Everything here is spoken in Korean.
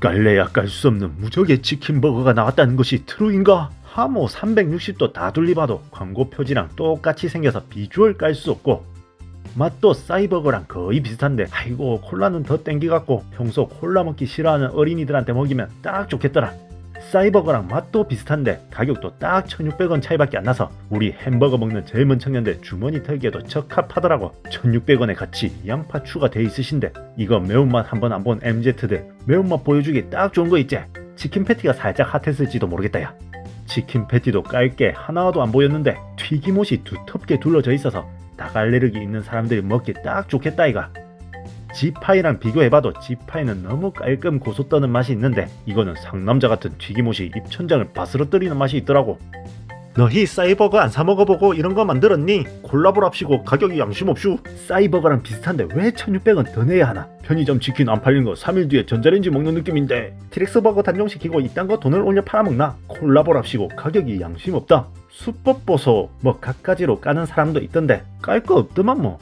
깔래야 깔 수 없는 무적의 치킨버거가 나왔다는 것이 트루인가? 하모 360도 다 둘리봐도 광고 표지랑 똑같이 생겨서 비주얼 깔 수 없고 맛도 싸이버거랑 거의 비슷한데 아이고 콜라는 더 땡기갖고 평소 콜라 먹기 싫어하는 어린이들한테 먹이면 딱 좋겠더라 싸이버거랑 맛도 비슷한데 가격도 딱 1600원 차이밖에 안 나서 우리 햄버거 먹는 젊은 청년들 주머니 털기에도 적합하더라고. 1600원에 같이 양파 추가돼 있으신데 이거 매운맛 한번 안 본 MZ들 매운맛 보여주기 딱 좋은 거 있지? 치킨 패티가 살짝 핫했을지도 모르겠다 야. 치킨 패티도 깔게 하나도 안 보였는데 튀김옷이 두텁게 둘러져 있어서 닭 알레르기 있는 사람들이 먹기 딱 좋겠다 이가 지파이랑 비교해봐도 지파이는 너무 깔끔 고소 떠는 맛이 있는데 이거는 상남자 같은 튀김옷이 입천장을 바스러뜨리는 맛이 있더라고 너희 싸이버거 안 사먹어보고 이런 거 만들었니? 콜라보랍시고 가격이 양심 없슈 싸이버거랑 비슷한데 왜 1600원 더 내야 하나? 편의점 치킨 안 팔린 거 3일 뒤에 전자레인지 먹는 느낌인데 트렉스버거 단종시키고 이딴 거 돈을 올려 팔아먹나? 콜라보랍시고 가격이 양심 없다 수법 보소 뭐 갖가지로 까는 사람도 있던데 깔 거 없더만 뭐